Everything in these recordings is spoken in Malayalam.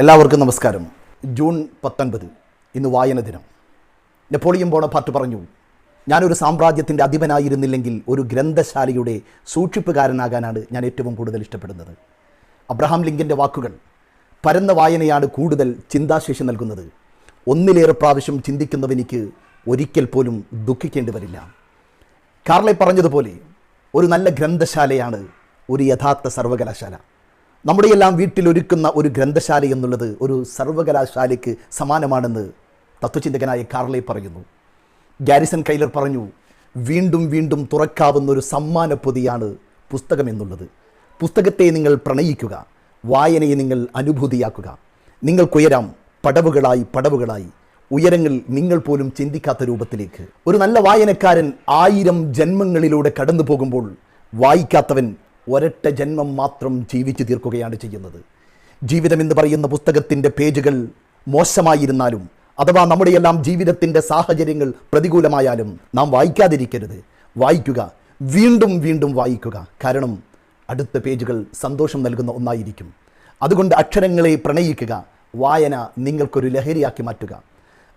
എല്ലാവർക്കും നമസ്കാരം. ജൂൺ പത്തൊൻപത് ഇന്ന് വായന ദിനം. നെപ്പോളിയൻ ബോണപാർട്ട് പറഞ്ഞു ഞാനൊരു സാമ്രാജ്യത്തിന്റെ അധിപനായിരുന്നില്ലെങ്കിൽ ഒരു ഗ്രന്ഥശാലയുടെ സൂക്ഷിപ്പുകാരനാകാനാണ് ഞാൻ ഏറ്റവും കൂടുതൽ ഇഷ്ടപ്പെടുന്നത്. അബ്രഹാം ലിങ്കന്റെ വാക്കുകൾ പരന്ന വായനയാണ് കൂടുതൽ ചിന്താശേഷി നൽകുന്നത്. ഒന്നിലേറെ പ്രാവശ്യം ചിന്തിക്കുന്നവനിക്ക് ഒരിക്കൽ പോലും ദുഃഖിക്കേണ്ടി വരില്ല. കാർലെ പറഞ്ഞതുപോലെ ഒരു നല്ല ഗ്രന്ഥശാലയാണ് ഒരു യഥാർത്ഥ സർവകലാശാല. നമ്മുടെയെല്ലാം എല്ലാം വീട്ടിലൊരുക്കുന്ന ഒരു ഗ്രന്ഥശാല എന്നുള്ളത് ഒരു സർവകലാശാലയ്ക്ക് സമാനമാണെന്ന് തത്വചിന്തകനായ കാർലെ പറയുന്നു. ഗാരിസൺ കൈലർ പറഞ്ഞു വീണ്ടും വീണ്ടും തുറക്കാവുന്ന ഒരു സമ്മാന പൊതിയാണ് പുസ്തകം എന്നുള്ളത്. പുസ്തകത്തെ നിങ്ങൾ പ്രണയിക്കുക വായനയെ നിങ്ങൾ അനുഭൂതിയാക്കുക. നിങ്ങൾക്കുയരാം പടവുകളായി പടവുകളായി. ഉയരങ്ങൾ നിങ്ങൾ പോലും ചിന്തിക്കാത്ത രൂപത്തിലേക്ക്. ഒരു നല്ല വായനക്കാരൻ ആയിരം ജന്മങ്ങളിലൂടെ കടന്നു പോകുമ്പോൾ വായിക്കാത്തവൻ ഒരൊറ്റ ജന്മം മാത്രം ജീവിച്ചു തീർക്കുകയാണ് ചെയ്യുന്നത്. ജീവിതം എന്ന് പറയുന്ന പുസ്തകത്തിന്റെ പേജുകൾ മോശമായിരുന്നാലും അഥവാ നമ്മുടെയെല്ലാം ജീവിതത്തിന്റെ സാഹചര്യങ്ങൾ പ്രതികൂലമായാലും നാം വായിക്കാതിരിക്കരുത്. വായിക്കുക വീണ്ടും വീണ്ടും വായിക്കുക. കാരണം അടുത്ത പേജുകൾ സന്തോഷം നൽകുന്ന ഒന്നായിരിക്കും. അതുകൊണ്ട് അക്ഷരങ്ങളെ പ്രണയിക്കുക വായന നിങ്ങൾക്കൊരു ലഹരിയാക്കി മാറ്റുക.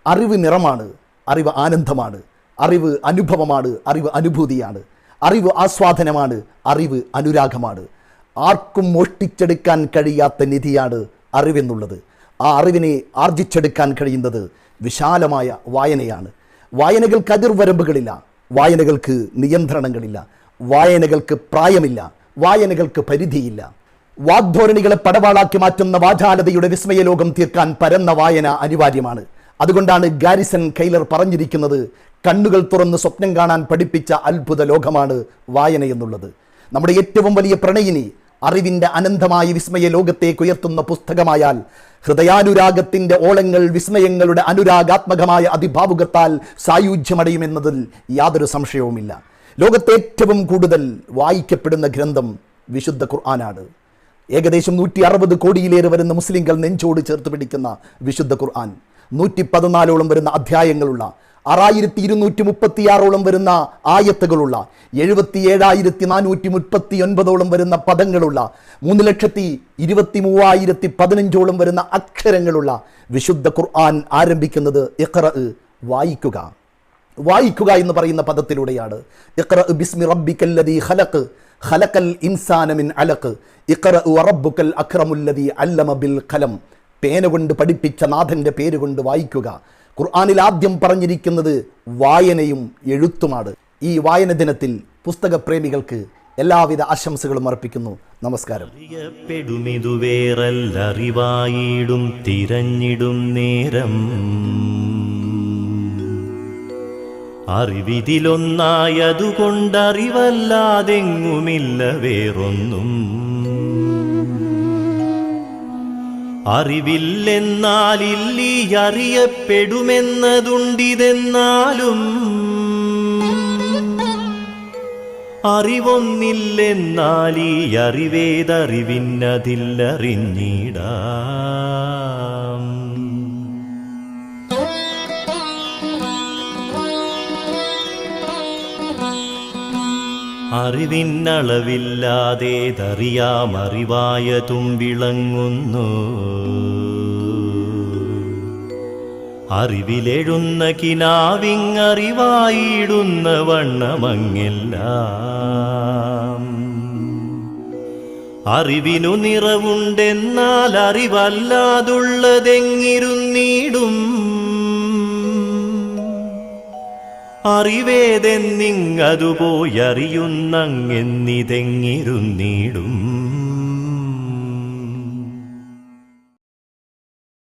അറിവ് നിറമാണ് അറിവ് ആനന്ദമാണ് അറിവ് അനുഭവമാണ് അറിവ് അനുഭൂതിയാണ്. അറിവ് ആസ്വാദനമാണ് അറിവ് അനുരാഗമാണ്. ആർക്കും മോഷ്ടിച്ചെടുക്കാൻ കഴിയാത്ത നിധിയാണ് അറിവെന്നുള്ളത്. ആ അറിവിനെ ആർജിച്ചെടുക്കാൻ കഴിയുന്നത് വിശാലമായ വായനയാണ്. വായനകൾക്ക് അതിർവരമ്പുകളില്ല വായനകൾക്ക് നിയന്ത്രണങ്ങളില്ല വായനകൾക്ക് പ്രായമില്ല വായനകൾക്ക് പരിധിയില്ല. വാഗ്ധോരണികളെ പടവാളാക്കി മാറ്റുന്ന വാചാലതയുടെ വിസ്മയലോകം തീർക്കാൻ പരന്ന വായന അനിവാര്യമാണ്. അതുകൊണ്ടാണ് ഗാരിസൺ കൈലർ പറഞ്ഞിരിക്കുന്നത് കണ്ണുകൾ തുറന്ന് സ്വപ്നം കാണാൻ പഠിപ്പിച്ച അത്ഭുത ലോകമാണ് വായന എന്നുള്ളത്. നമ്മുടെ ഏറ്റവും വലിയ പ്രണയിനി അറിവിന്റെ അനന്തമായ വിസ്മയ ലോകത്തേക്ക് ഉയർത്തുന്ന പുസ്തകമായാൽ ഹൃദയാനുരാഗത്തിന്റെ ഓളങ്ങൾ വിസ്മയങ്ങളുടെ അനുരാഗാത്മകമായ അതിഭാവുകത്താൽ സായുജ്യമടയുമെന്നതിൽ യാതൊരു സംശയവുമില്ല. ലോകത്തെ ഏറ്റവും കൂടുതൽ വായിക്കപ്പെടുന്ന ഗ്രന്ഥം വിശുദ്ധ ഖുർആനാണ്. ഏകദേശം നൂറ്റി അറുപത് കോടിയിലേറെ വരുന്ന മുസ്ലിങ്ങൾ നെഞ്ചോട് ചേർത്ത് പിടിക്കുന്ന വിശുദ്ധ ഖുർആൻ. നൂറ്റി പതിനാലോളം വരുന്ന അധ്യായങ്ങളുള്ള ആറായിരത്തി ഇരുന്നൂറ്റി മുപ്പത്തിയാറോളം വരുന്ന ആയത്തുകളുള്ള എഴുപത്തി ഏഴായിരത്തി നാനൂറ്റി മുപ്പത്തി ഒൻപതോളം വരുന്ന പദങ്ങളുള്ള മൂന്ന് ലക്ഷത്തി ഇരുപത്തി മൂവായിരത്തി പതിനഞ്ചോളം വരുന്ന അക്ഷരങ്ങളുള്ള വിശുദ്ധ ഖുർആൻ ആരംഭിക്കുന്നത് ഇഖ്റ വായിക്കുക. വായിക്കുക എന്ന് പറയുന്ന പദത്തിലൂടെയാണ്. ഇഖ്റ ബിസ്മി റബ്ബിക്കല്ലദീ ഖലഖ് ഖലഖൽ ഇൻസാന മിൻ ഇഖ്റ റബ്ബുക്കൽ അക്രമുല്ലദീ അല്ലമ ബിൽ ഖലം. പേന കൊണ്ട് പഠിപ്പിച്ച നാഥന്റെ പേര് കൊണ്ട് വായിക്കുക. ഖുർആാനിൽ ആദ്യം പറഞ്ഞിരിക്കുന്നത് വായനയും എഴുത്തുമാണ്. ഈ വായന ദിനത്തിൽ പുസ്തക പ്രേമികൾക്ക് എല്ലാവിധ ആശംസകളും അർപ്പിക്കുന്നു. നമസ്കാരം. അറിവിതിലൊന്നായതുകൊണ്ടറിവല്ലാതെങ്ങുമില്ല വേറൊന്നും. അറിവില്ലെന്നാലില്ലീ അറിയപ്പെടുമെന്നതുണ്ടിതെന്നാലും അറിവൊന്നില്ലെന്നാൽ ഈ അറിവേതറിവിന്നതില്ലറിഞ്ഞിടാം. അറിവിന്നളവില്ലാതേതറിയാം അറിവായതും വിളങ്ങുന്നു അറിവിലെഴുന്ന കിനാവിങ്ങറിവായിടുന്ന വണ്ണമങ്ങെല്ലാം. അറിവിനു നിറവുണ്ടെന്നാൽ അറിവല്ലാതുള്ളതെങ്ങിരുന്നീടും. അറിവേതെന്നിങ്ങതുപോയറിയുന്നങ്ങെന്നിതെങ്ങിരുന്നീടും.